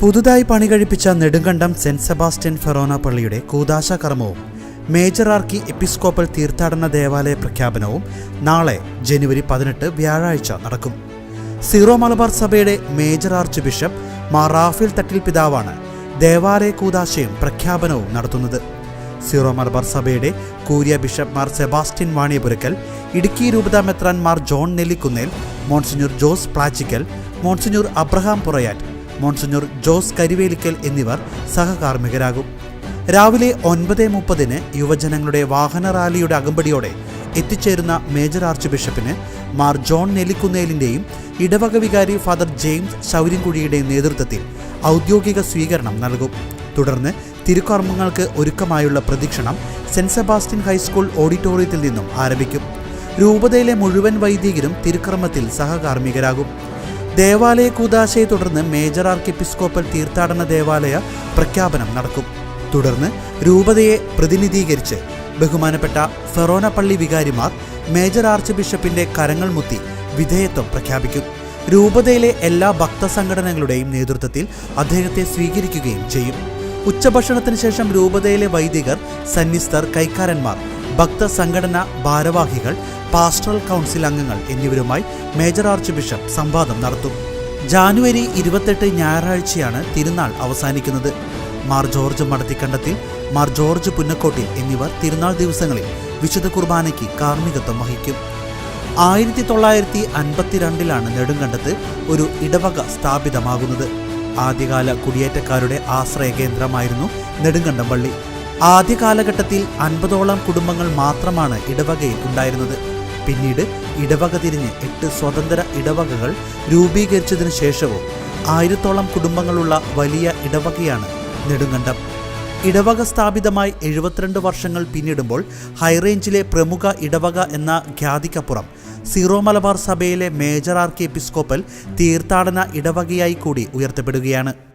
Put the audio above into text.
പുതുതായി പണി കഴിപ്പിച്ച നെടുങ്കണ്ടം സെന്റ് സെബാസ്റ്റ്യൻ ഫെറോന പള്ളിയുടെ കൂതാശ കർമ്മവും മേജർ ആർക്കി എപ്പിസ്കോപ്പൽ തീർത്ഥാടന ദേവാലയ പ്രഖ്യാപനവും നാളെ ജനുവരി പതിനെട്ട് വ്യാഴാഴ്ച നടക്കും. സീറോ മലബാർ സഭയുടെ major archbishop Mar Raphael Thattil പിതാവാണ് ദേവാലയ കൂതാശയും പ്രഖ്യാപനവും നടത്തുന്നത്. സീറോ മലബാർ സഭയുടെ കൂരിയ ബിഷപ്പ് മാർ സെബാസ്റ്റ്യൻ വാണിയപുരക്കൽ ഇടുക്കി രൂപത മെത്രാൻ Mar John Nellikunnel monsignor Jose Plachickal monsignor Abraham Purayatt monsignor Jose Karivelickal എന്നിവർ സഹകാർമ്മികരാകും. രാവിലെ ഒൻപത് മുപ്പതിന് യുവജനങ്ങളുടെ വാഹന റാലിയുടെ അകമ്പടിയോടെ എത്തിച്ചേരുന്ന മേജർ ആർച്ച് ബിഷപ്പിന് മാർ ജോൺ നെല്ലിക്കുന്നേലിന്റെയും ഇടവക വികാരി ഫാദർ ജെയിംസ് ശൗര്യൻകുഴിയുടെയും നേതൃത്വത്തിൽ ഔദ്യോഗിക സ്വീകരണം നൽകും. തുടർന്ന് തിരുക്കർമ്മങ്ങൾക്ക് ഒരുക്കമായുള്ള പ്രദീക്ഷണം സെന്റ് സെബാസ്റ്റ്യൻ ഹൈസ്കൂൾ ഓഡിറ്റോറിയത്തിൽ നിന്നും ആരംഭിക്കും. രൂപതയിലെ മുഴുവൻ വൈദികരും തിരുക്കർമ്മത്തിൽ സഹകാർമ്മികരാകും. ദേവാലയ കൂതാശയെ തുടർന്ന് മേജർ ആർക്ക് എപ്പിസ്കോപ്പൽ തീർത്ഥാടന ദേവാലയ പ്രഖ്യാപനം നടക്കും. തുടർന്ന് രൂപതയെ പ്രതിനിധീകരിച്ച് ബഹുമാനപ്പെട്ട ഫെറോന പള്ളി വികാരിമാർ മേജർ ആർച്ച് ബിഷപ്പിന്റെ കരങ്ങൾ മുത്തി വിധേയത്വം പ്രഖ്യാപിക്കും. രൂപതയിലെ എല്ലാ ഭക്ത സംഘടനകളുടെയും നേതൃത്വത്തിൽ അദ്ദേഹത്തെ സ്വീകരിക്കുകയും ചെയ്യും. ഉച്ചഭക്ഷണത്തിന് ശേഷം രൂപതയിലെ വൈദികർ സന്നിസ്ഥർ കൈക്കാരന്മാർ ഭക്തസംഘടന ഭാരവാഹികൾ പാസ്റ്ററൽ കൗൺസിൽ അംഗങ്ങൾ എന്നിവരുമായി മേജർ ആർച്ച് ബിഷപ്പ് സംവാദം നടത്തും. ജാനുവരി ഇരുപത്തെട്ട് ഞായറാഴ്ചയാണ് തിരുനാൾ അവസാനിക്കുന്നത്. മാർ ജോർജ് മടത്തിക്കണ്ടത്തിൽ മാർ ജോർജ് പുന്നക്കോട്ടിൽ എന്നിവർ തിരുനാൾ ദിവസങ്ങളിൽ വിശുദ്ധ കുർബാനയ്ക്ക് കാർമ്മികത്വം വഹിക്കും. ആയിരത്തി തൊള്ളായിരത്തി അൻപത്തിരണ്ടിലാണ് നെടുങ്കണ്ടത്ത് ഒരു ഇടവക സ്ഥാപിതമാകുന്നത്. ആദ്യകാല കുടിയേറ്റക്കാരുടെ ആശ്രയ കേന്ദ്രമായിരുന്നു നെടുങ്കണ്ടം പള്ളി. ആദ്യ കാലഘട്ടത്തിൽ അൻപതോളം കുടുംബങ്ങൾ മാത്രമാണ് ഇടവകയിൽ ഉണ്ടായിരുന്നത്. പിന്നീട് ഇടവക തിരിഞ്ഞ് എട്ട് സ്വതന്ത്ര ഇടവകകൾ രൂപീകരിച്ചതിനു ശേഷവും ആയിരത്തോളം കുടുംബങ്ങളുള്ള വലിയ ഇടവകയാണ് നെടുങ്കണ്ടം. ഇടവക സ്ഥാപിതമായി എഴുപത്തിരണ്ട് വർഷങ്ങൾ പിന്നിടുമ്പോൾ ഹൈറേഞ്ചിലെ പ്രമുഖ ഇടവക എന്ന ഖ്യാതിക്കപ്പുറം സീറോ മലബാർ സഭയിലെ മേജർ ആർക്കി എപ്പിസ്കോപ്പൽ തീർത്ഥാടന ഇടവകയായി കൂടി ഉയർത്തപ്പെടുകയാണ്.